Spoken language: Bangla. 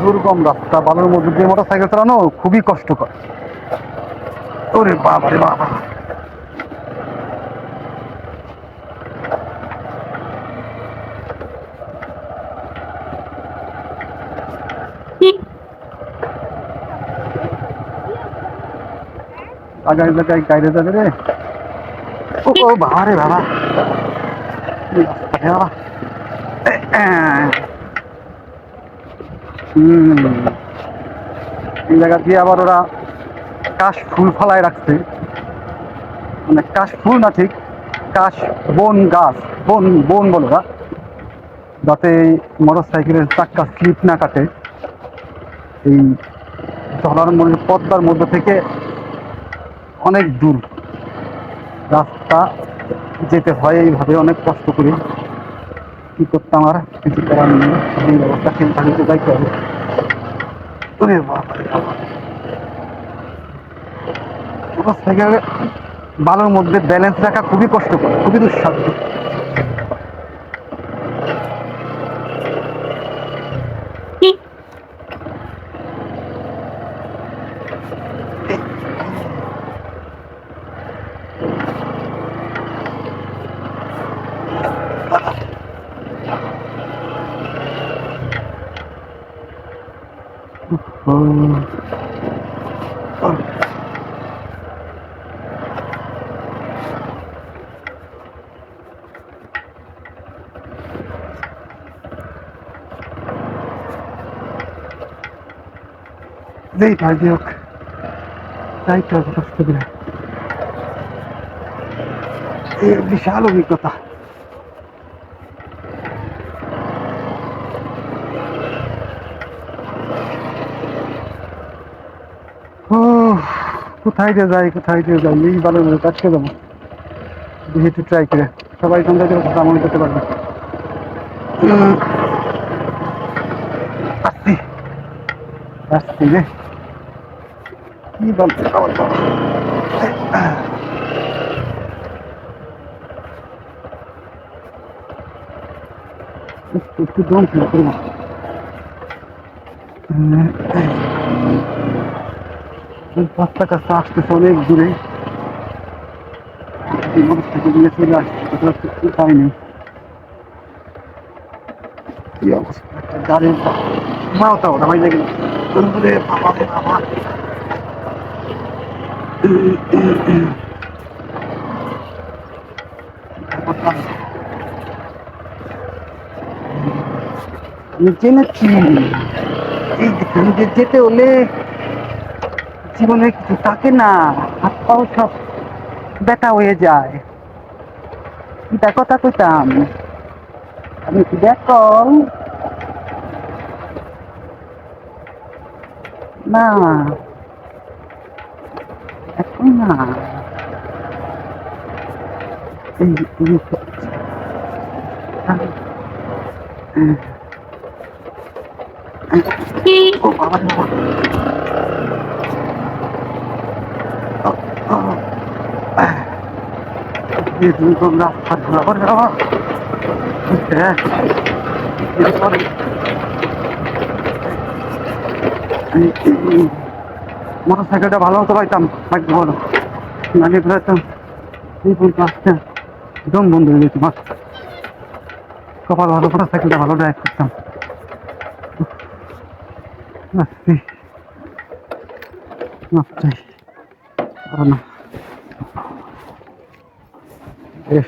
দুর্গম রাস্তা বালুর মধ্যে দিয়ে মোটর সাইকেল চালানো খুবই কষ্টকর। ওরে বাবা রে বাবা আগামী জায়গায় গাইডে যাবে রে। ও ও বাবা রে বাবা। এই রাস্তাটা বাবা। এ, এ। হুম এই জায়গা দিয়ে আবার ওরা কাশ ফুল ফলায় রাখছে। মানে কাশ ফুল না ঠিক, কাশ বন গাছ, বন বন বলো ওরা। যাতে মোটর সাইকেলের চাক্কা স্লিপ না কাটে। এই চলার মধ্যে পদ্মার মধ্যে থেকে অনেক দূর রাস্তা যেতে হয়, এইভাবে অনেক কষ্ট করে। কি করতাম আর কিছু করার নেই। এই অবস্থা সেই ভাবিতে যাইতে হবে। ওরে মধ্যে ব্যালেন্স রাখা খুবই কষ্টকর, খুবই দুঃসাধ্য। হুম। যেই হোক যাইতে হবে কষ্ট করে এই বিশাল অভিজ্ঞতা ও কোথায় যে যাই কোথায় যে যাই এই বালের মধ্যে কাটকে যাব। একটু ট্রাই করে। সবাই এখান থেকে ভ্রমণ করতে পারবে। আসছি। আসছি রে। কি বল একটু দম ফিল করব। এই রাস্তা কাছে আসতেছে অনেক দূরে এই অবস্থাকে দিয়ে চলে আসছে কোথাও তো উপায় নেই কি অবস্থা একটা গাড়ির মাওতা ওটা ভাই দেখি রে বাবা রে বাবা আমি জেনেছি এই যেখানে যে যেতে হলে জীবনে কিছু থাকে না হাত পাও সব ব্যথা হয়ে যায়। এটা কথা কইতাম। আমি কি দেখো না এখন না। এই এই ও বাবা। এরপরে মোটর সাইকেলটা ভালো হতো পাইতাম ভাগ্য ভালো নালে তো এই পর্যন্ত একদম বন্ধ হয়ে কপাল ভালো মোটর সাইকেলটা ভালো ড্রাইভ করতাম। না। If